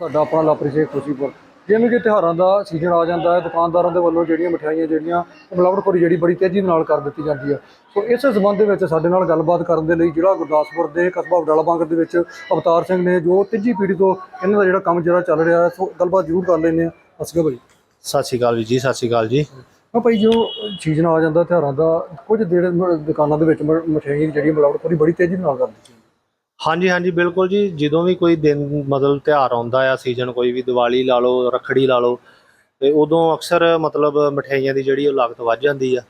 ਤੁਹਾਡਾ ਆਪਣਾ ਲਾਪਰੀ ਸ਼ੇਖ ਖੁਸ਼ੀਪੁਰ ਜਿਵੇਂ ਕਿ ਤਿਉਹਾਰਾਂ ਦਾ ਸੀਜ਼ਨ ਆ ਜਾਂਦਾ ਹੈ ਦੁਕਾਨਦਾਰਾਂ ਦੇ ਵੱਲੋਂ ਜਿਹੜੀਆਂ ਮਠਿਆਈਆਂ ਜਿਹੜੀਆਂ ਮਿਲਾਵਟਖੋਰੀ ਜਿਹੜੀ ਬੜੀ ਤੇਜ਼ੀ ਨਾਲ ਕਰ ਦਿੱਤੀ ਜਾਂਦੀ ਹੈ। ਸੋ ਇਸ ਸੰਬੰਧ ਦੇ ਵਿੱਚ ਸਾਡੇ ਨਾਲ ਗੱਲਬਾਤ ਕਰਨ ਦੇ ਲਈ ਜਿਹੜਾ ਗੁਰਦਾਸਪੁਰ ਦੇ ਕਸਬਾ ਬਡਾਲਾ ਬਾਂਗਰ ਦੇ ਵਿੱਚ ਅਵਤਾਰ ਸਿੰਘ ਨੇ ਜੋ ਤੀਜੀ ਪੀੜ੍ਹੀ ਤੋਂ ਇਹਨਾਂ ਦਾ ਜਿਹੜਾ ਕੰਮ ਜਿਹੜਾ ਚੱਲ ਰਿਹਾ ਹੈ ਸੋ ਗੱਲਬਾਤ ਜ਼ਰੂਰ ਕਰ ਲੈਂਦੇ ਆ ਅਸਗਾ ਭਾਈ। ਸਤਿ ਸ਼੍ਰੀ ਅਕਾਲ ਵੀਰ ਜੀ ਸਤਿ ਸ਼੍ਰੀ ਅਕਾਲ ਜੀ। ਹਾਂ ਭਾਈ ਜੋ ਸੀਜ਼ਨ ਆ ਜਾਂਦਾ ਤਿਉਹਾਰਾਂ ਦਾ ਕੁਝ ਮ- ਦੁਕਾਨਾਂ ਦੇ ਵਿੱਚ ਮਠਿਆਈਆਂ ਜਿਹੜੀ ਮਿਲਾਵਟਖੋਰੀ ਬੜੀ ਤੇਜ਼ੀ ਨਾਲ ਕਰ ਦਿੱਤੀ ਹਾਂਜੀ ਹਾਂਜੀ ਬਿਲਕੁਲ ਜੀ। ਜਦੋਂ ਵੀ ਕੋਈ ਦਿਨ ਮਤਲਬ ਤਿਉਹਾਰ ਆਉਂਦਾ ਆ ਸੀਜ਼ਨ ਕੋਈ ਵੀ ਦੀਵਾਲੀ ਲਾ ਲਓ ਰੱਖੜੀ ਲਾ ਲਓ ਤੇ ਉਦੋਂ ਅਕਸਰ ਮਤਲਬ ਮਠਿਆਈਆਂ ਦੀ ਜਿਹੜੀ ਉਹ ਲਾਗਤ ਵੱਧ ਜਾਂਦੀ ਆ।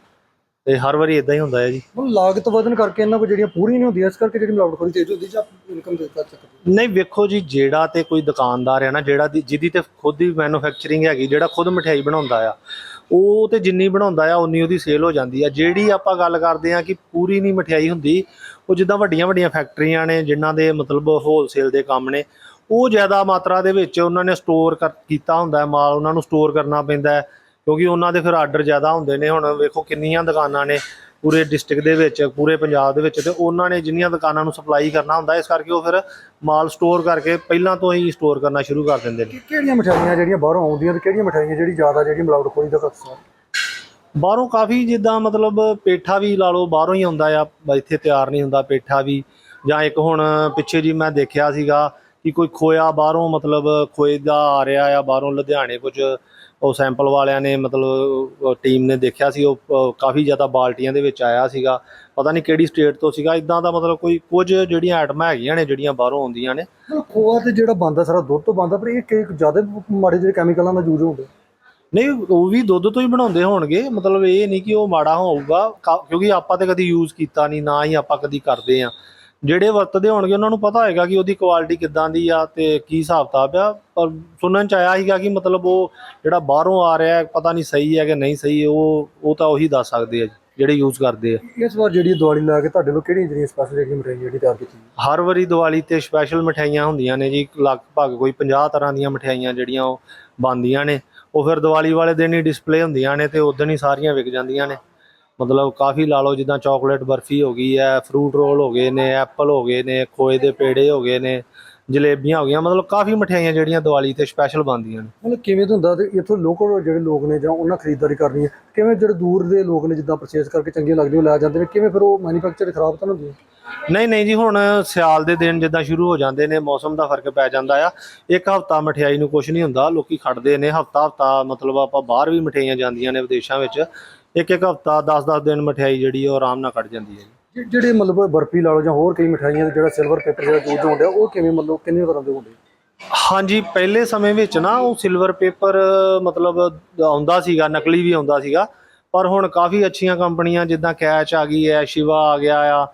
ਤੇ ਹਰ ਵਾਰੀ ਇਦਾਂ ਹੀ ਹੁੰਦਾ ਹੈ ਜੀ। ਹੁਣ ਲਾਗਤ ਵਧਣ ਕਰਕੇ ਇਹਨਾਂ ਕੋਲ ਜਿਹੜੀਆਂ ਪੂਰੀਆਂ ਨਹੀਂ ਹੁੰਦੀਆਂ ਇਸ ਕਰਕੇ ਜਿਹੜੀ ਮਿਲਾਵਟਖੋਰੀ ਤੇਜ਼ ਹੁੰਦੀ ਜਾਂ ਇਨਕਮ ਦੇ ਕਰ ਸਕਦੇ ਨਹੀਂ ਵੇਖੋ ਜੀ ਜਿਹੜਾ ਤੇ ਕੋਈ ਦੁਕਾਨਦਾਰ ਹੈ ਨਾ ਜਿਹੜਾ ਦੀ- ਜਿਹਦੀ ਤੇ ਖੁਦ ਦੀ ਮੈਨੂਫੈਕਚਰਿੰਗ ਹੈਗੀ ਜਿਹੜਾ ਖੁਦ ਮਠਿਆਈ ਬਣਾਉਂਦਾ ਆ ਉਹ ਤੇ ਜਿੰਨੀ ਬਣਾਉਂਦਾ ਆ, ਉਨੀ ਉਹਦੀ ਸੇਲ ਹੋ ਜਾਂਦੀ ਆ। ਜਿਹੜੀ ਆਪਾਂ ਗੱਲ ਕਰਦੇ ਆ ਕਿ ਪੂਰੀ ਨਹੀਂ ਮਠਿਆਈ ਹੁੰਦੀ, ਉਹ ਜਿੱਦਾਂ ਵੱਡੀਆਂ ਵੱਡੀਆਂ ਫੈਕਟਰੀਆਂ ਨੇ, ਜਿਨ੍ਹਾਂ ਦੇ ਮਤਲਬ ਹੋਲਸੇਲ ਦੇ ਕੰਮ ਨੇ, ਉਹ ਜ਼ਿਆਦਾ ਮਾਤਰਾ ਦੇ ਵਿੱਚ ਉਹਨਾਂ ਨੇ ਸਟੋਰ ਕੀਤਾ ਹੁੰਦਾ ਮਾਲ ਉਹਨਾਂ ਨੂੰ ਸਟੋਰ ਕਰਨਾ ਪੈਂਦਾ ਕਿਉਂਕਿ ਉਹਨਾਂ ਦੇ ਫਿਰ ਆਰਡਰ ਜ਼ਿਆਦਾ ਹੁੰਦੇ ਨੇ। ਹੁਣ ਵੇਖੋ ਕਿੰਨੀਆਂ ਦੁਕਾਨਾਂ ਨੇ ਪੂਰੇ ਡਿਸਟ੍ਰਿਕਟ ਦੇ ਵਿੱਚ ਪੂਰੇ ਪੰਜਾਬ ਦੇ ਵਿੱਚ ਤੇ ਉਹਨਾਂ ਨੇ ਜਿੰਨੀਆਂ ਦੁਕਾਨਾਂ ਨੂੰ ਸਪਲਾਈ ਕਰਨਾ ਹੁੰਦਾ ਇਸ ਕਰਕੇ ਉਹ ਫਿਰ ਮਾਲ ਸਟੋਰ ਕਰਕੇ ਪਹਿਲਾਂ ਤੋਂ ਹੀ ਸਟੋਰ ਕਰਨਾ ਸ਼ੁਰੂ ਕਰ ਦਿੰਦੇ ਨੇ। ਕਿਹੜੀਆਂ ਮਠਿਆਈਆਂ ਜਿਹੜੀਆਂ ਬਾਹਰੋਂ ਆਉਂਦੀਆਂ ਤੇ ਕਿਹੜੀਆਂ ਮਠਿਆਈਆਂ ਜਿਹੜੀ ਜ਼ਿਆਦਾ ਜਿਹੜੀ ਮਿਲਾਵਟਖੋਰੀ ਦਾ ਖਤਰਾ ਬਾਹਰੋਂ ਕਾਫੀ ਜਿੱਦਾਂ ਮਤਲਬ ਪੇਠਾ ਵੀ ਲਾ ਲਓ ਬਾਹਰੋਂ ਹੀ ਆਉਂਦਾ ਆ ਇੱਥੇ ਤਿਆਰ ਨਹੀਂ ਹੁੰਦਾ ਪੇਠਾ ਵੀ। ਜਾਂ ਇੱਕ ਹੁਣ ਪਿੱਛੇ ਜੀ ਮੈਂ ਦੇਖਿਆ ਸੀਗਾ ਕਿ ਕੋਈ ਖੋਇਆ ਬਾਹਰੋਂ ਮਤਲਬ ਖੋਏ ਦਾ ਆ ਰਿਹਾ ਆ ਬਾਹਰੋਂ ਲੁਧਿਆਣੇ ਕੁਝ ਉਹ ਸੈਂਪਲ ਵਾਲਿਆਂ ਨੇ ਮਤਲਬ ਟੀਮ ਨੇ ਦੇਖਿਆ ਸੀ ਉਹ ਕਾਫੀ ਜ਼ਿਆਦਾ ਬਾਲਟੀਆਂ ਦੇ ਵਿੱਚ ਆਇਆ ਸੀਗਾ। ਪਤਾ ਨਹੀਂ ਕਿਹੜੀ ਸਟੇਟ ਤੋਂ ਸੀਗਾ। ਇਦਾਂ ਦਾ ਮਤਲਬ ਕੋਈ ਕੁਝ ਜਿਹੜੀਆਂ ਆਈਟਮਾਂ ਹੈਗੀਆਂ ਨੇ ਜਿਹੜੀਆਂ ਬਾਹਰੋਂ ਆਉਂਦੀਆਂ ਨੇ। ਖੋਆ ਤੇ ਜਿਹੜਾ ਬੰਦਾ ਸਾਰਾ ਦੁੱਧ ਤੋਂ ਬੰਦਾ ਪਰ ਇਹ ਕਿ ਜ਼ਿਆਦਾ ਮਾੜੇ ਜਿਹੜੇ ਕੈਮੀਕਲਾਂ ਦਾ ਯੂਜ਼ ਹੁੰਦਾ ਨਹੀਂ ਉਹ ਵੀ ਦੁੱਧ ਤੋਂ ਹੀ ਬਣਾਉਂਦੇ ਹੋਣਗੇ। ਮਤਲਬ ਇਹ ਨਹੀਂ ਕਿ ਉਹ ਮਾੜਾ ਹੋਊਗਾ। ਕਿਉਂਕਿ ਆਪਾਂ ਤੇ ਕਦੀ ਯੂਜ਼ ਕੀਤਾ ਨਹੀਂ ਨਾ ਹੀ ਆਪਾਂ ਕਦੀ ਕਰਦੇ ਆ ਜਿਹੜੇ ਵਰਤਦੇ ਹੋਣਗੇ ਉਹਨਾਂ ਨੂੰ ਪਤਾ ਹੋਏਗਾ ਕਿ ਉਹਦੀ ਕੁਆਲਿਟੀ ਕਿੱਦਾਂ ਦੀ ਆ ਤੇ ਕੀ ਹਿਸਾਬ ਕਿਤਾਬ ਆ। ਪਰ ਸੁਣਨ ਚ ਆਇਆ ਸੀਗਾ ਕਿ ਮਤਲਬ ਉਹ ਜਿਹੜਾ ਬਾਹਰੋਂ ਆ ਰਿਹਾ ਹੈ, ਪਤਾ ਨਹੀਂ ਸਹੀ ਹੈ ਕਿ ਨਹੀਂ ਸਹੀ ਉਹ ਉਹ ਤਾਂ ਉਹੀ ਦੱਸ ਸਕਦੇ ਆ ਜੀ, ਜਿਹੜੇ ਯੂਜ਼ ਕਰਦੇ ਆ। ਇਸ ਵਾਰ ਜਿਹੜੀ ਦੀਵਾਲੀ ਲਾ ਕੇ ਤੁਹਾਡੇ ਲੋਕ ਕਿਹੜੀਆਂ ਜਿਹੜੀਆਂ ਸਪੈਸ਼ਲ ਜਿਹੜੀਆਂ ਮਠਿਆਈਆਂ ਜਿਹੜੀ ਤਿਆਰ ਕੀਤੀ ਹਰ ਵਾਰੀ ਦੀਵਾਲੀ ਤੇ ਸਪੈਸ਼ਲ ਮਠਿਆਈਆਂ ਹੁੰਦੀਆਂ ਨੇ ਜੀ ਲਗਭਗ ਕੋਈ 50 ਤਰ੍ਹਾਂ ਦੀਆਂ ਮਠਿਆਈਆਂ ਜਿਹੜੀਆਂ ਉਹ ਬਣਦੀਆਂ ਨੇ। ਉਹ ਫਿਰ ਦੀਵਾਲੀ ਵਾਲੇ ਦਿਨ ਹੀ ਡਿਸਪਲੇ ਹੁੰਦੀਆਂ ਨੇ ਤੇ ਉਦੋਂ ਹੀ ਸਾਰੀਆਂ ਵਿਕ ਜਾਂਦੀਆਂ ਨੇ। ਮਤਲਬ ਕਾਫੀ ਲਾ ਲਓ ਜਿੱਦਾਂ ਚਾਕਲੇਟ ਬਰਫੀ ਹੋ ਗਈ ਹੈ ਫਰੂਟ ਰੋਲ ਹੋ ਗਏ ਨੇ ਐਪਲ ਹੋ ਗਏ ਨੇ ਖੋਏ ਦੇ ਪੇੜੇ ਹੋ ਗਏ ਨੇ ਜਲੇਬੀਆਂ ਹੋ ਗਈਆਂ ਮਤਲਬ ਕਾਫੀ ਮਠਿਆਈਆਂ ਜਿਹੜੀਆਂ ਦੀਵਾਲੀ ਤੇ ਸਪੈਸ਼ਲ ਬਣਦੀਆਂ ਨੇ। ਮਤਲਬ ਕਿਵੇਂ ਤੋਂ ਹੁੰਦਾ ਤੇ ਇੱਥੋਂ ਲੋਕਲ ਜਿਹੜੇ ਲੋਕ ਨੇ ਜਾਂ ਉਹਨਾਂ ਖਰੀਦਦਾਰੀ ਕਰਨੀ ਹੈ ਕਿਵੇਂ ਜਿਹੜੇ ਦੂਰ ਦੇ ਲੋਕ ਨੇ ਜਿੱਦਾਂ ਪਰਚੇਸ ਕਰਕੇ ਚੰਗੀਆਂ ਲੱਗਦੀਆਂ ਉਹ ਲੈ ਜਾਂਦੇ ਨੇ ਕਿਵੇਂ ਫਿਰ ਉਹ ਮੈਨੂਫੈਕਚਰ ਖਰਾਬ ਤਾਂ ਨਹੀਂ ਹੁੰਦੀ? ਨਹੀਂ ਨਹੀਂ ਜੀ ਹੁਣ ਸਿਆਲ ਦੇ ਦਿਨ ਜਿੱਦਾਂ ਸ਼ੁਰੂ ਹੋ ਜਾਂਦੇ ਨੇ ਮੌਸਮ ਦਾ ਫ਼ਰਕ ਪੈ ਜਾਂਦਾ ਆ। ਇੱਕ ਹਫਤਾ ਮਠਿਆਈ ਨੂੰ ਕੁਝ ਨਹੀਂ ਹੁੰਦਾ ਲੋਕੀ ਖੜਦੇ ਨੇ ਹਫਤਾ ਹਫਤਾ ਮਤਲਬ ਆਪਾਂ ਬਾਹਰ ਵੀ ਮਠਿਆਈਆਂ ਜਾਂਦੀਆਂ ਨੇ ਵਿਦੇਸ਼ਾਂ ਵਿੱਚ। ਇੱਕ ਇੱਕ ਹਫਤਾ 10-10 ਦਿਨ ਮਠਿਆਈ ਜਿਹੜੀ ਉਹ ਆਰਾਮ ਨਾਲ ਕੱਢ ਜਾਂਦੀ ਹੈ ਜੀ। ਜਿ- ਜਿਹੜੇ ਮਤਲਬ ਬਰਫੀ ਲਾ ਲਓ ਜਾਂ ਹੋਰ ਕਈ ਮਠਿਆਈਆਂ ਦੇ ਜਿਹੜਾ ਸਿਲਵਰ ਪੇਪਰ ਜਿਹੜਾ ਯੂਜ਼ ਹੁੰਦਾ ਉਹ ਕਿਵੇਂ ਮਤਲਬ ਕਿੰਨੇ ਤਰ੍ਹਾਂ ਦੇ ਹੁੰਦੇ ਹਾਂਜੀ ਪਹਿਲੇ ਸਮੇਂ ਵਿੱਚ ਨਾ ਉਹ ਸਿਲਵਰ ਪੇਪਰ ਮਤਲਬ ਆਉਂਦਾ ਸੀਗਾ ਨਕਲੀ ਵੀ ਆਉਂਦਾ ਸੀਗਾ ਪਰ ਹੁਣ ਕਾਫੀ ਅੱਛੀਆਂ ਕੰਪਨੀਆਂ ਜਿੱਦਾਂ ਕੈਚ ਆ ਗਈ ਹੈ ਸ਼ਿਵਾ ਆ ਗਿਆ ਆ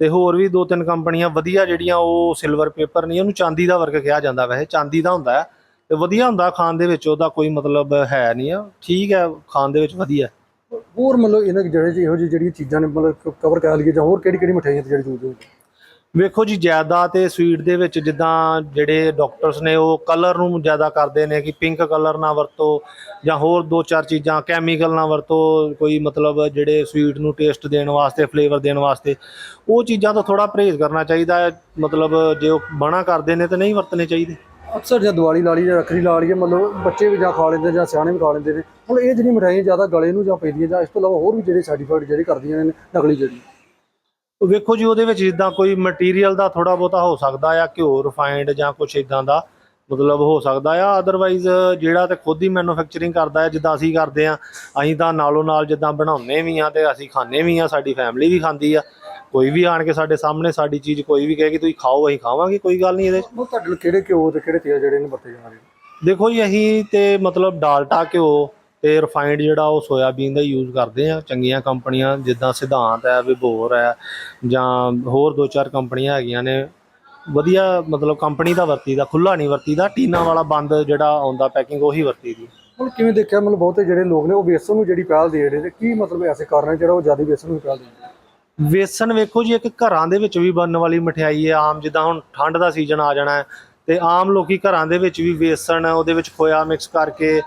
ਤੇ ਹੋਰ ਵੀ ਦੋ ਤਿੰਨ ਕੰਪਨੀਆਂ ਵਧੀਆ ਜਿਹੜੀਆਂ ਉਹ ਸਿਲਵਰ ਪੇਪਰ ਨਹੀਂ ਉਹਨੂੰ ਚਾਂਦੀ ਦਾ ਵਰਕ ਕਿਹਾ ਜਾਂਦਾ ਵੈਸੇ ਚਾਂਦੀ ਦਾ ਹੁੰਦਾ ਹੈ ਤੇ ਵਧੀਆ ਹੁੰਦਾ ਖਾਣ ਦੇ ਵਿੱਚ ਉਹਦਾ ਕੋਈ ਮਤਲਬ ਹੈ ਨਹੀਂ ਆ ਠੀਕ ਹੈ ਖਾਣ ਦੇ ਵਿੱਚ ਵਧੀਆ। ਹੋਰ ਮਤਲਬ ਇਹਨਾਂ ਜਿਹੜੇ ਇਹੋ ਜਿਹੀ ਜਿਹੜੀਆਂ ਚੀਜ਼ਾਂ ਨੇ ਮਤਲਬ ਕਵਰ ਕਰ ਲਈਏ ਜਾਂ ਹੋਰ ਕਿਹੜੀ ਕਿਹੜੀ ਮਠਿਆਈਆਂ ਤੇ ਜਿਹੜੀ ਯੂਜ਼ ਹੁੰਦੀ ਵੇਖੋ ਜੀ, ਜ਼ਿਆਦਾ ਤੇ ਸਵੀਟ ਦੇ ਵਿੱਚ ਜਿੱਦਾਂ ਜਿਹੜੇ ਡਾਕਟਰਸ ਨੇ ਉਹ ਕਲਰ ਨੂੰ ਜ਼ਿਆਦਾ ਕਰਦੇ ਨੇ ਕਿ ਪਿੰਕ ਕਲਰ ਨਾ ਵਰਤੋ ਜਾਂ ਹੋਰ ਦੋ ਚਾਰ ਚੀਜ਼ਾਂ ਕੈਮੀਕਲ ਨਾ ਵਰਤੋ, ਕੋਈ ਮਤਲਬ ਜਿਹੜੇ ਸਵੀਟ ਨੂੰ ਟੇਸਟ ਦੇਣ ਵਾਸਤੇ ਫਲੇਵਰ ਦੇਣ ਵਾਸਤੇ, ਉਹ ਚੀਜ਼ਾਂ ਤੋਂ ਥੋੜਾ ਪਰਹੇਜ਼ ਕਰਨਾ ਚਾਹੀਦਾ ਹੈ। ਮਤਲਬ ਜੇ ਉਹ ਮਨਾ ਕਰਦੇ ਨੇ ਤਾਂ ਨਹੀਂ ਵਰਤਣੇ ਚਾਹੀਦੇ। ਅਕਸਰ ਜਾਂ ਦੀਵਾਲੀ ਲਾ ਲਈ ਜਾਂ ਰੱਖੜੀ ਲਾ ਲਈਏ ਮਤਲਬ ਬੱਚੇ ਵੀ ਜਾਂ ਖਾ ਲੈਂਦੇ ਜਾਂ ਸਿਆਣੇ ਵੀ ਖਾ ਲੈਂਦੇ ਨੇ, ਹੁਣ ਇਹ ਜਿਹੜੀ ਮਠਿਆਈਆਂ ਜ਼ਿਆਦਾ ਗਲੇ ਨੂੰ ਜਾਂ ਪੈਂਦੀਆਂ ਜਾਂ ਇਸ ਤੋਂ ਇਲਾਵਾ ਹੋਰ ਵੀ ਜਿਹੜੇ ਸਰਟੀਫਾਈਡ ਜਿਹੜੇ ਕਰਦੀਆਂ ਨੇ ਨਕਲੀ ਜਿਹੜੀ। ਵੇਖੋ ਜੀ, ਉਹਦੇ ਵਿੱਚ ਜਿੱਦਾਂ ਕੋਈ ਮਟੀਰੀਅਲ ਦਾ ਥੋੜਾ ਬਹੁਤਾ ਹੋ ਸਕਦਾ ਆ, ਘਿਓ ਰਿਫਾਈਨਡ ਜਾਂ ਕੁਝ ਇਦਾਂ ਦਾ ਮਤਲਬ ਹੋ ਸਕਦਾ ਆ ਅਦਰਵਾਈਜ਼ ਜਿਹੜਾ ਤੇ ਖੁਦ ਹੀ ਮੈਨੂਫੈਕਚਰਿੰਗ ਕਰਦਾ ਹੈ ਜਿੱਦਾਂ ਅਸੀਂ ਕਰਦੇ ਆ, ਅਸੀਂ ਤਾਂ ਨਾਲੋਂ ਨਾਲ ਜਿੱਦਾਂ ਬਣਾਉਂਦੇ ਵੀ ਆ ਤੇ ਅਸੀਂ ਖਾਂਦੇ ਵੀ ਆ, ਸਾਡੀ ਫੈਮਿਲੀ ਵੀ ਖਾਂਦੀ ਆ। ਕੋਈ ਵੀ ਆਣ ਕੇ ਸਾਡੇ ਸਾਹਮਣੇ ਸਾਡੀ ਚੀਜ਼ ਕੋਈ ਵੀ ਕਹੇਗੀ ਤੁਸੀਂ ਖਾਓ ਅਸੀਂ ਖਾਵਾਂਗੇ ਕੋਈ ਗੱਲ ਨਹੀਂ ਇਹਦੇ 'ਚ। ਉਹ ਤੁਹਾਡੇ ਕਿਹੜੇ ਘਿਓ ਤੇ ਕਿਹੜੇ ਤੇਲ ਜਿਹੜੇ ਨੇ ਵਰਤੇ ਜਾ ਰਹੇ ਨੇ ਦੇਖੋ ਜੀ ਅਸੀਂ ਤੇ ਮਤਲਬ ਡਾਲਟਾ ਘਿਓ ਤੇ ਰਿਫਾਈਨਡ ਜਿਹੜਾ ਉਹ ਸੋਇਆਬੀਨ ਦਾ ਯੂਜ਼ ਕਰਦੇ ਆ ਚੰਗੀਆਂ ਕੰਪਨੀਆਂ ਜਿੱਦਾਂ ਸਿਧਾਂਤ ਹੈ ਵਿਭੋਰ ਹੈ ਜਾਂ ਹੋਰ ਦੋ ਚਾਰ ਕੰਪਨੀਆਂ ਹੈਗੀਆਂ ਨੇ। ਵਧੀਆ ਮਤਲਬ ਕੰਪਨੀ ਦਾ ਵਰਤੀਦਾ ਖੁੱਲਾ ਨਹੀਂ ਵਰਤੀਦਾ ਟੀਨਾ ਵਾਲਾ ਬੰਦ ਜਿਹੜਾ ਆਉਂਦਾ ਪੈਕਿੰਗ ਉਹੀ ਵਰਤੀਦੀ। ਹੁਣ ਕਿਵੇਂ ਦੇਖਿਆ ਮਤਲਬ ਬਹੁਤੇ ਜਿਹੜੇ ਲੋਕ ਨੇ ਉਹ ਵੇਸਣ ਨੂੰ ਜਿਹੜੀ ਪਹਿਲ ਦੇ ਰਹੇ ਨੇ ਕੀ ਮਤਲਬ ਐਸੇ ਕਾਰਨ ਹੈ ਜਿਹੜਾ ਉਹ ਜ਼ਿਆਦਾ ਵੇਸਣ ਨੂੰ ਪਹਿਲ ਦਿੰਦੇ ਨੇ ਵੇਸਣ ਵੇਖੋ ਜੀ, ਇੱਕ ਘਰਾਂ ਦੇ ਵਿੱਚ ਵੀ ਬਣਨ ਵਾਲੀ ਮਠਿਆਈ ਹੈ। ਆਮ ਜਿੱਦਾਂ ਹੁਣ ਠੰਡ ਦਾ ਸੀਜ਼ਨ ਆ ਜਾਣਾ ਹੈ ਤੇ ਆਮ ਲੋਕੀ ਘਰਾਂ ਦੇ ਵਿੱਚ ਵੀ ਵੇਸਣ ਉਹਦੇ ਵਿੱਚ ਖੋਇਆ ਮਿਕਸ ਕਰਕੇ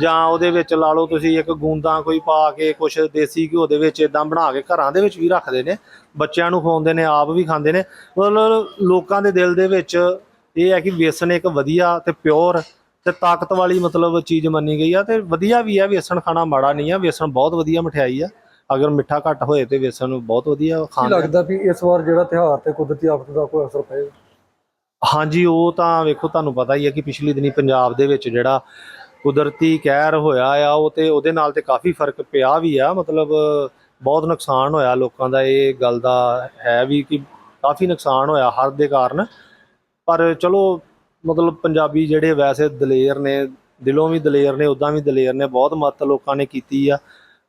ਜਾਂ ਉਹਦੇ ਵਿੱਚ ਲਾ ਲਓ ਤੁਸੀਂ ਇੱਕ ਗੂੰਦਾਂ ਕੋਈ ਪਾ ਕੇ, ਕੁਛ ਦੇਸੀ ਘਿਓ ਦੇ ਵਿੱਚ ਇਦਾਂ ਬਣਾ ਕੇ ਘਰਾਂ ਦੇ ਵਿੱਚ ਵੀ ਰੱਖਦੇ ਨੇ। ਬੱਚਿਆਂ ਨੂੰ ਖਵਾਉਂਦੇ ਨੇ, ਆਪ ਵੀ ਖਾਂਦੇ ਨੇ। ਮਤਲਬ ਲੋਕਾਂ ਦੇ ਦਿਲ ਦੇ ਵਿੱਚ ਇਹ ਹੈ ਕਿ ਵੇਸਣ ਇੱਕ ਵਧੀਆ ਤੇ ਪਿਓਰ ਤੇ ਤਾਕਤ ਵਾਲੀ ਮਤਲਬ ਚੀਜ਼ ਮੰਨੀ ਗਈ ਆ ਤੇ ਵਧੀਆ ਵੀ ਆ। ਵੇਸਣ ਖਾਣਾ ਮਾੜਾ ਨਹੀਂ ਆ। ਵੇਸਣ ਬਹੁਤ ਵਧੀਆ ਮਠਿਆਈ ਆ। ਅਗਰ ਮਿੱਠਾ ਘੱਟ ਹੋਏ ਤੇ ਵੇਸਣ ਬਹੁਤ ਵਧੀਆ ਕੀ ਖਾਣ ਲੱਗਦਾ ਵੀ ਇਸ ਵਾਰ ਜਿਹੜਾ ਤਿਉਹਾਰ ਤੇ ਕੁਦਰਤੀ ਆਫਤ ਦਾ ਕੋਈ ਅਸਰ ਪਏਗਾ? ਹਾਂਜੀ ਉਹ ਤਾਂ ਵੇਖੋ ਤੁਹਾਨੂੰ ਪਤਾ ਹੀ ਹੈ ਕਿ ਪਿਛਲੀ ਦਿਨੀ ਪੰਜਾਬ ਦੇ ਵਿੱਚ ਜਿਹੜਾ ਕੁਦਰਤੀ ਕਹਿਰ ਹੋਇਆ ਆ ਉਹ ਤੇ ਉਹਦੇ ਨਾਲ ਤੇ ਕਾਫੀ ਫ਼ਰਕ ਪਿਆ ਵੀ ਆ। ਮਤਲਬ ਬਹੁਤ ਨੁਕਸਾਨ ਹੋਇਆ ਲੋਕਾਂ ਦਾ ਇਹ ਗੱਲ ਦਾ ਹੈ ਵੀ ਕਿ ਕਾਫੀ ਨੁਕਸਾਨ ਹੋਇਆ ਹੜ੍ਹ ਦੇ ਕਾਰਨ। ਪਰ ਚਲੋ ਮਤਲਬ ਪੰਜਾਬੀ ਜਿਹੜੇ ਵੈਸੇ ਦਲੇਰ ਨੇ ਦਿਲੋਂ ਵੀ ਦਲੇਰ ਨੇ ਉਦਾਂ ਵੀ ਦਲੇਰ ਨੇ ਬਹੁਤ ਮਦਦ ਲੋਕਾਂ ਨੇ ਕੀਤੀ ਆ।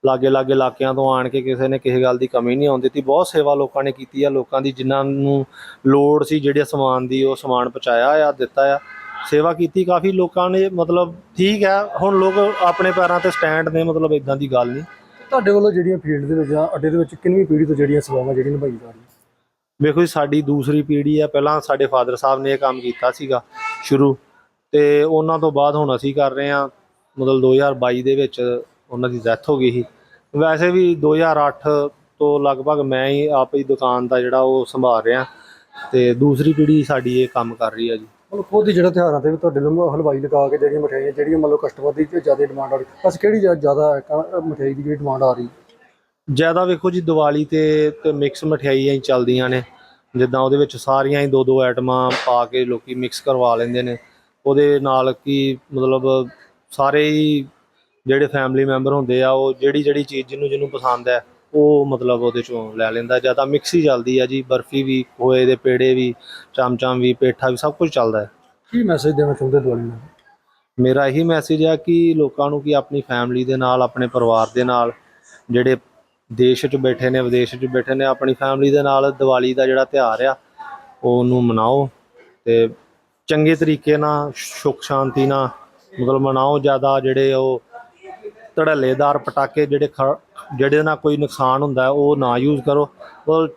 ਲਾਗੇ ਲਾਗੇ ਇਲਾਕਿਆਂ ਤੋਂ ਆਣ ਕੇ ਕਿਸੇ ਨੇ ਕਿਸੇ ਗੱਲ ਦੀ ਕਮੀ ਨਹੀਂ ਆਉਣ ਦਿੱਤੀ ਬਹੁਤ ਸੇਵਾ ਲੋਕਾਂ ਨੇ ਕੀਤੀ ਆ ਲੋਕਾਂ ਦੀ ਜਿਨ੍ਹਾਂ ਨੂੰ ਲੋੜ ਸੀ ਜਿਹੜੇ ਸਮਾਨ ਦੀ ਉਹ ਸਮਾਨ ਪਹੁੰਚਾਇਆ ਆ ਦਿੱਤਾ ਆ। ਸੇਵਾ ਕੀਤੀ ਕਾਫੀ ਲੋਕਾਂ ਨੇ ਮਤਲਬ ਠੀਕ ਹੈ ਹੁਣ ਲੋਕ ਆਪਣੇ ਪੈਰਾਂ ਤੇ ਸਟੈਂਡ ਨੇ ਮਤਲਬ ਇਦਾਂ ਦੀ ਗੱਲ ਨਹੀਂ। ਤੁਹਾਡੇ ਵੱਲੋਂ ਜਿਹੜੀਆਂ ਫੀਲਡ ਦੇ ਵਿੱਚ ਜਾਂ ਅੱਡੇ ਦੇ ਵਿੱਚ ਕਿੰਨੀ ਪੀੜ੍ਹੀ ਤੋਂ ਜਿਹੜੀਆਂ ਸੇਵਾਵਾਂ ਜਿਹੜੀਆਂ ਨਿਭਾਈ ਜਾ ਰਹੀਆਂ? ਵੇਖੋ ਜੀ ਸਾਡੀ ਦੂਸਰੀ ਪੀੜ੍ਹੀ ਆ ਪਹਿਲਾਂ ਸਾਡੇ ਫਾਦਰ ਸਾਹਿਬ ਨੇ ਇਹ ਕੰਮ ਕੀਤਾ ਸੀਗਾ ਸ਼ੁਰੂ ਤੇ ਉਹਨਾਂ ਤੋਂ ਬਾਅਦ ਹੁਣ ਅਸੀਂ ਕਰ ਰਹੇ ਆ ਮਤਲਬ 2022 ਦੇ ਵਿੱਚ ਉਹਨਾਂ ਦੀ ਡੈਥ ਹੋ ਗਈ ਸੀ। ਵੈਸੇ ਵੀ 2008 ਤੋਂ ਲਗਭਗ ਮੈਂ ਹੀ ਆਪ ਹੀ ਦੁਕਾਨ ਦਾ ਜਿਹੜਾ ਉਹ ਸੰਭਾਲ ਰਿਹਾ। ਤੇ ਦੂਸਰੀ ਪੀੜ੍ਹੀ ਸਾਡੀ ਇਹ ਕੰਮ ਕਰ ਰਹੀ ਆ ਜੀ। ਮਤਲਬ ਖੁਦ ਹੀ ਜਿਹੜਾ ਤਿਉਹਾਰਾਂ ਤੇ ਵੀ ਤੁਹਾਡੇ ਨੂੰ ਹਲਵਾਈ ਲਗਾ ਕੇ ਜਿਹੜੀਆਂ ਮਠਿਆਈਆਂ ਜਿਹੜੀਆਂ ਮਤਲਬ ਕਸਟਮਰ ਦੀ ਜ਼ਿਆਦਾ ਡਿਮਾਂਡ ਆ ਰਹੀ। ਬਸ ਕਿਹੜੀ ਜ਼ਿਆ- ਜ਼ਿਆਦਾ ਮਠਿਆਈ ਦੀ ਜਿਹੜੀ ਡਿਮਾਂਡ ਆ ਰਹੀ? ਜ਼ਿਆਦਾ ਵੇਖੋ ਜੀ ਦੀਵਾਲੀ ਤੇ ਤੇ ਮਿਕਸ ਮਠਿਆਈਆਂ ਹੀ ਚੱਲਦੀਆਂ ਨੇ। ਜਿੱਦਾਂ ਉਹਦੇ ਵਿੱਚ ਸਾਰੀਆਂ ਹੀ ਦੋ ਦੋ ਆਈਟਮਾਂ ਪਾ ਕੇ ਲੋਕੀ ਮਿਕਸ ਕਰਵਾ ਲੈਂਦੇ ਨੇ। ਉਹਦੇ ਨਾਲ ਕੀ ਮਤਲਬ ਸਾਰੇ ਹੀ ਜਿਹੜੇ ਫੈਮਿਲੀ ਮੈਂਬਰ ਹੁੰਦੇ ਆ ਉਹ ਜਿਹੜੀ ਜਿਹੜੀ ਚੀਜ਼ ਜਿਹਨੂੰ ਜਿਹਨੂੰ ਪਸੰਦ ਹੈ ਉਹ ਮਤਲਬ ਉਹਦੇ ਚੋਂ ਲੈ ਲੈਂਦਾ ਜ਼ਿਆਦਾ ਮਿਕਸ ਹੀ ਚੱਲਦੀ ਆ ਜੀ ਬਰਫੀ ਵੀ ਖੋਏ ਦੇ ਪੇੜੇ ਵੀ ਚਮਚਮ ਵੀ ਪੇਠਾ ਵੀ ਸਭ ਕੁਝ ਚੱਲਦਾ ਹੈ। ਕੀ ਮੈਸੇਜ ਦੇਣਾ ਚਾਹੁੰਦੇ ਦਿਵਾਲੀ ਨੂੰ ਮੇਰਾ ਇਹੀ ਮੈਸੇਜ ਹੈ ਕਿ ਲੋਕਾਂ ਨੂੰ ਕਿ ਆਪਣੀ ਫੈਮਿਲੀ ਦੇ ਨਾਲ ਆਪਣੇ ਪਰਿਵਾਰ ਦੇ ਨਾਲ ਜਿਹੜੇ ਦੇਸ਼ 'ਚ ਬੈਠੇ ਨੇ ਵਿਦੇਸ਼ 'ਚ ਬੈਠੇ ਨੇ ਆਪਣੀ ਫੈਮਿਲੀ ਦੇ ਨਾਲ ਦੀਵਾਲੀ ਦਾ ਜਿਹੜਾ ਤਿਉਹਾਰ ਆ ਉਹਨੂੰ ਮਨਾਓ ਤੇ ਚੰਗੇ ਤਰੀਕੇ ਨਾਲ ਸੁੱਖ ਸ਼ਾਂਤੀ ਨਾਲ ਮਤਲਬ ਮਨਾਓ ਜ਼ਿਆਦਾ ਜਿਹੜੇ ਉਹ ਧੜੱਲੇਦਾਰ ਪਟਾਕੇ ਜਿਹੜੇ ਜਿਹੜੇ ਨਾਲ ਕੋਈ ਨੁਕਸਾਨ ਹੁੰਦਾ ਉਹ ਨਾ ਯੂਜ਼ ਕਰੋ। ਉਹ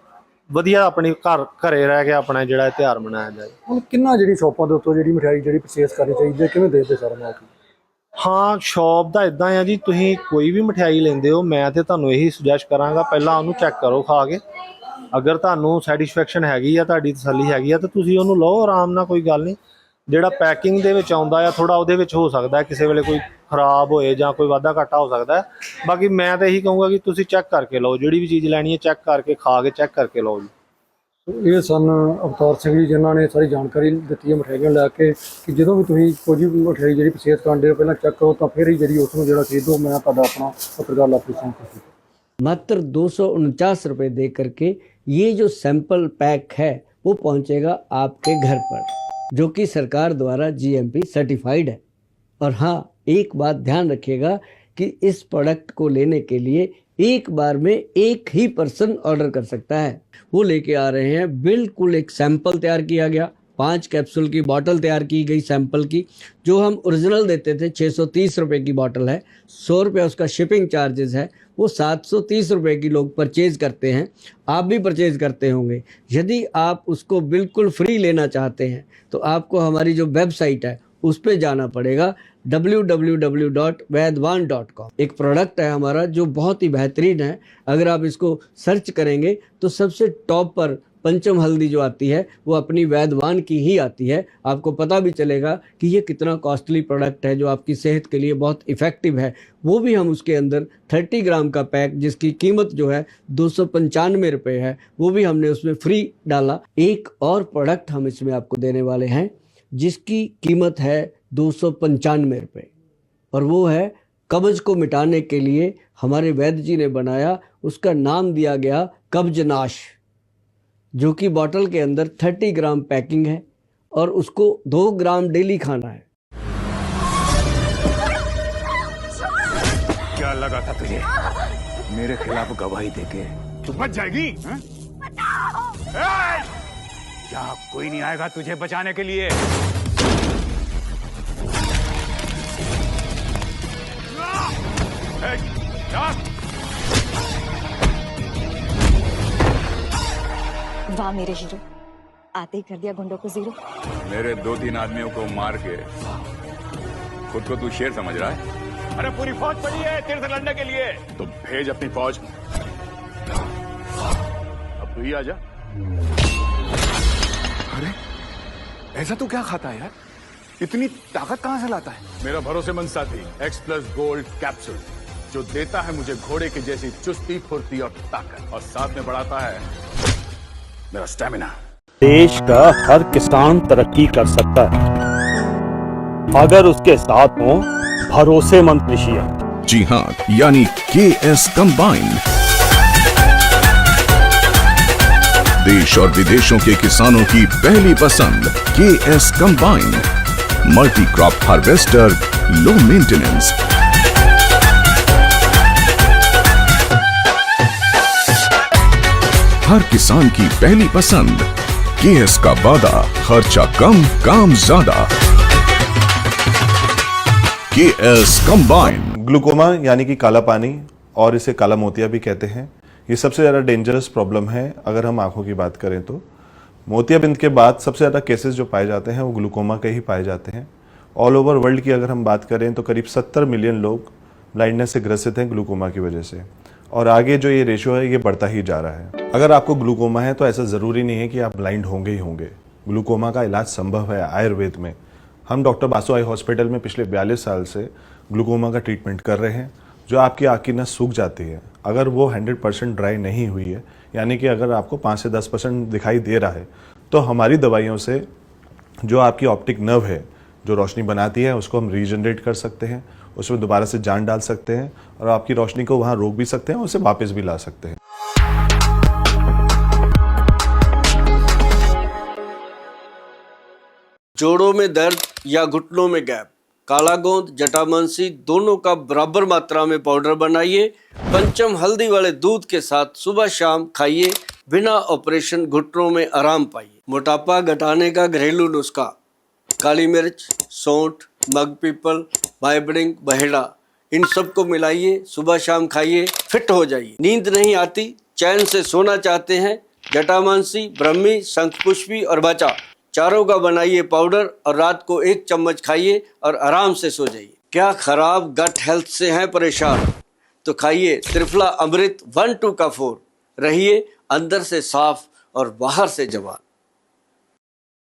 ਵਧੀਆ ਆਪਣੀ ਘਰ ਘਰੇ ਰਹਿ ਕੇ ਆਪਣਾ ਜਿਹੜਾ ਤਿਉਹਾਰ ਮਨਾਇਆ ਜਾਏ। ਹੁਣ ਕਿੰਨਾ ਜਿਹੜੀ ਸ਼ਾਪਾਂ ਦੇ ਉੱਤੋਂ ਜਿਹੜੀ ਮਠਿਆਈ ਜਿਹੜੀ ਪਰਚੇਸ ਕਰਨੀ ਚਾਹੀਦੀ ਹੈ ਕਿਵੇਂ ਦੇਖਦੇ ਸਰ ਮੈਂ ਹਾਂ ਸ਼ੌਪ ਦਾ ਇਦਾਂ ਆ ਜੀ ਤੁਸੀਂ ਕੋਈ ਵੀ ਮਠਿਆਈ ਲੈਂਦੇ ਹੋ ਮੈਂ ਤੇ ਤੁਹਾਨੂੰ ਇਹੀ ਸੁਜੈਸਟ ਕਰਾਂਗਾ ਪਹਿਲਾਂ ਉਹਨੂੰ ਚੈੱਕ ਕਰੋ ਖਾ ਕੇ। ਅਗਰ ਤੁਹਾਨੂੰ ਸੈਟੀਸਫੈਕਸ਼ਨ ਹੈਗੀ ਆ ਤੁਹਾਡੀ ਤਸੱਲੀ ਹੈਗੀ ਆ ਤਾਂ ਤੁਸੀਂ ਉਹਨੂੰ ਲਓ ਆਰਾਮ ਨਾਲ ਕੋਈ ਗੱਲ ਨਹੀਂ। ਜਿਹੜਾ ਪੈਕਿੰਗ ਦੇ ਵਿੱਚ ਆਉਂਦਾ ਆ ਥੋੜਾ ਉਹਦੇ ਵਿੱਚ ਹੋ ਸਕਦਾ ਹੈ ਕਿਸੇ ਵੇਲੇ ਕੋਈ ਖਰਾਬ ਹੋਏ ਜਾਂ ਕੋਈ ਵਾਧਾ ਘਾਟਾ ਹੋ ਸਕਦਾ ਹੈ ਬਾਕੀ ਮੈਂ ਤਾਂ ਇਹੀ ਕਹੂੰਗਾ ਕਿ ਤੁਸੀਂ ਚੈੱਕ ਕਰਕੇ ਲਓ ਜਿਹੜੀ ਵੀ ਚੀਜ਼ ਲੈਣੀ ਹੈ ਚੈੱਕ ਕਰਕੇ ਖਾ ਕੇ ਚੈੱਕ ਕਰਕੇ ਲਓ ਜੀ ਇਹ ਸਨ ਅਵਤਾਰ ਸਿੰਘ ਜੀ ਜਿਨ੍ਹਾਂ ਨੇ ਸਾਰੀ ਜਾਣਕਾਰੀ ਦਿੱਤੀ ਹੈ ਮਠਿਆਈਆਂ ਲੈ ਕੇ ਕਿ ਜਦੋਂ ਵੀ ਤੁਸੀਂ ਕੋਈ ਵੀ ਮਠਿਆਈ ਜਿਹੜੀ ਪਰਚੇਸ ਕਰਦੇ ਹੋ ਪਹਿਲਾਂ ਚੈੱਕ ਕਰੋ ਤਾਂ ਫਿਰ ਹੀ ਜਿਹੜੀ ਉਸ ਨੂੰ ਜਿਹੜਾ ਖਰੀਦੋ ਮੈਂ ਤੁਹਾਡਾ ਆਪਣਾ ਪੱਤਰਕਾਰ ਲਾਪਰੀ ਸਿੰਘ ਖੁਸ਼ੀ मात्र दो सौ उनचास रुपये दे करके ये जो सैंपल पैक है वो पहुंचेगा आपके घर पर जो कि सरकार द्वारा जीएमपी सर्टिफाइड है। और हाँ एक बात ध्यान रखिएगा कि इस प्रोडक्ट को लेने के लिए एक बार में एक ही पर्सन ऑर्डर कर सकता है। वो लेके आ रहे हैं, बिल्कुल एक सैंपल तैयार किया गया। पाँच कैप्सूल की बॉटल तैयार की गई सैंपल की, जो हम ओरिजिनल देते थे छः सौ तीस रुपये की बॉटल है। सौ रुपये उसका शिपिंग चार्जेस है। वो सात सौ तीस रुपये की लोग परचेज करते हैं, आप भी परचेज करते होंगे। यदि आप उसको बिल्कुल फ्री लेना चाहते हैं तो आपको हमारी जो वेबसाइट है, उस पर जाना पड़ेगा www.वैदवान.com एक प्रोडक्ट है हमारा जो बहुत ही बेहतरीन है। अगर आप इसको सर्च करेंगे तो सबसे टॉप पर पंचम हल्दी जो आती है, वो अपनी वैदवान की ही आती है। आपको पता भी चलेगा कि ये कितना कॉस्टली प्रोडक्ट है, जो आपकी सेहत के लिए बहुत इफ़ेक्टिव है। वो भी हम उसके अंदर 30 ग्राम का पैक, जिसकी कीमत जो है दो सौ पंचानवे रुपये है, वो भी हमने उसमें फ्री डाला। एक और प्रोडक्ट हम इसमें आपको देने वाले हैं, जिसकी कीमत है दो सौ पंचानवे रुपये और वो है कब्ज को मिटाने के लिए हमारे वैद्य जी ने बनाया, उसका नाम दिया गया कब्जनाश। जो कि बॉटल के अंदर 30 ग्राम पैकिंग है और उसको दो ग्राम डेली खाना है। क्या लगा था तुझे? मेरे खिलाफ गवाही देके। तू बच जाएगी हैं? यहाँ कोई नहीं आएगा तुझे बचाने के लिए? ए, वाह मेरे हीरो। आते ही कर दिया गुंडों को ज़ीरो। मेरे दो तीन आदमियों को मार के खुद को तू शेर समझ रहा है? अरे पूरी फौज पड़ी है तेरे से लड़ने के लिए। तो भेज अपनी फौज। अब तू ही आ जा। अरे ऐसा तो क्या खाता है यार? इतनी ताकत कहाँ से लाता है? मेरा भरोसेमंद साथी एक्स प्लस गोल्ड कैप्सूल जो देता है मुझे घोड़े की जैसी चुस्ती फुर्ती और ताकत। और साथ में बढ़ाता है मेरा स्टेमिना। देश का हर किसान तरक्की कर सकता है। अगर उसके साथ हो भरोसेमंद कृषि जी हाँ यानी के एस कंबाइन देश और विदेशों के किसानों की पहली पसंद K S combine multi crop harvester low maintenance हर किसान की पहली पसंद के एस का वादा, खर्चा कम, काम ज़्यादा। के एस कंबाइन। ग्लूकोमा, यानी कि काला पानी, और इसे काला मोतिया भी कहते हैं, ये सबसे ज़्यादा डेंजरस प्रॉब्लम है, अगर हम आँखों की बात करें तो। मोतियाबिंद के बाद सबसे ज़्यादा केसेस जो पाए जाते हैं, वो ग्लूकोमा के ही पाए जाते हैं। ऑल ओवर वर्ल्ड की अगर हम बात करें तो करीब 70 मिलियन लोग ब्लाइंडनेस से ग्रसित हैं ग्लूकोमा की वजह से। और आगे जो ये रेशियो है, ये बढ़ता ही जा रहा है। अगर आपको ग्लूकोमा है तो ऐसा ज़रूरी नहीं है कि आप ब्लाइंड होंगे ही होंगे। ग्लूकोमा का इलाज संभव है आयुर्वेद में। हम डॉक्टर बासु आई हॉस्पिटल में पिछले बयालीस साल से ग्लूकोमा का ट्रीटमेंट कर रहे हैं, जो आपकी आँख की नस सूख जाती है। अगर वो 100 परसेंट ड्राई नहीं हुई है, यानी कि अगर आपको 5 से 10 परसेंट दिखाई दे रहा है तो हमारी दवाइयों से जो आपकी ऑप्टिक नर्व है, जो रोशनी बनाती है, उसको हम रीजनरेट कर सकते हैं। उसमें दोबारा से जान डाल सकते हैं और आपकी रोशनी को वहाँ रोक भी सकते हैं और उसे वापस भी ला सकते हैं। जोड़ों में दर्द या घुटनों में गैप। काला गोंद जटामांसी दोनों का बराबर मात्रा में पाउडर बनाइए। पंचम हल्दी वाले दूध के साथ सुबह शाम खाइए। बिना ऑपरेशन घुटनों में आराम पाइए। मोटापा घटाने का घरेलू नुस्खा। काली मिर्च, सौंठ मग पीपल वाइब्रिंग बहेड़ा, इन सबको मिलाइए, सुबह शाम खाइए, फिट हो जाइए। नींद नहीं आती, चैन से सोना चाहते हैं जटामांसी ब्रह्मी शंखपुष्पी और बचा। चारों का बनाइए पाउडर और रात को एक चम्मच खाइए और आराम से सो जाइए। क्या खराब गट हेल्थ से हैं परेशान? तो खाइए त्रिफला अमृत वन, टू का फोर। रहिए अंदर से साफ़ और बाहर से जवान।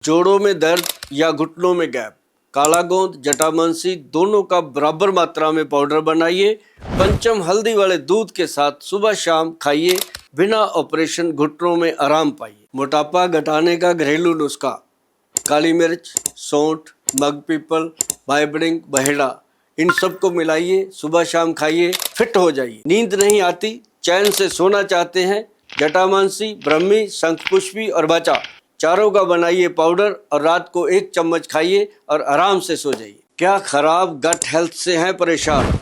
जोड़ों में दर्द या घुटनों में गैप। काला गोंद जटामांसी दोनों का बराबर मात्रा में पाउडर बनाइए। पंचम हल्दी वाले दूध के साथ सुबह शाम खाइए। बिना ऑपरेशन घुटनों में आराम पाइए। मोटापा घटाने का घरेलू नुस्खा। काली मिर्च, सौंठ, मग पीपल वाइब्रिंग बहेड़ा, इन सबको मिलाइए। सुबह शाम खाइए फिट हो जाइए। नींद नहीं आती, चैन से सोना चाहते हैं। जटामांसी, ब्रह्मी, शंखपुष्पी और बचा। चारों का बनाइए पाउडर और रात को एक चम्मच खाइए और आराम से सो जाइए। क्या खराब गट हेल्थ से हैं परेशान?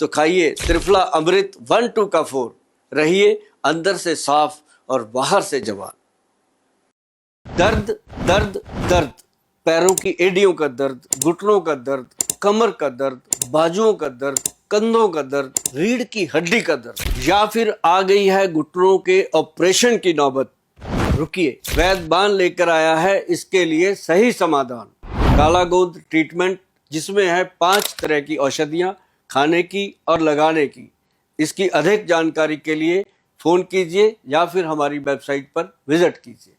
तो खाइए त्रिफला अमृत वन, टू का फोर। रहिए अंदर से साफ़ और बाहर से जवान। दर्द दर्द दर्द। पैरों की एडियों का दर्द, घुटनों का दर्द, कमर का दर्द, बाजुओं का दर्द, कंधों का दर्द, रीढ़ की हड्डी का दर्द। या फिर आ गई है घुटनों के ऑपरेशन की नौबत। रुकिए। बाँध लेकर आया है, इसके लिए सही समाधान। काला गोंद ट्रीटमेंट, जिसमें है पाँच तरह की औषधियाँ, खाने की और लगाने की। इसकी अधिक जानकारी के लिए फ़ोन कीजिए या फिर हमारी वेबसाइट पर विज़िट कीजिए।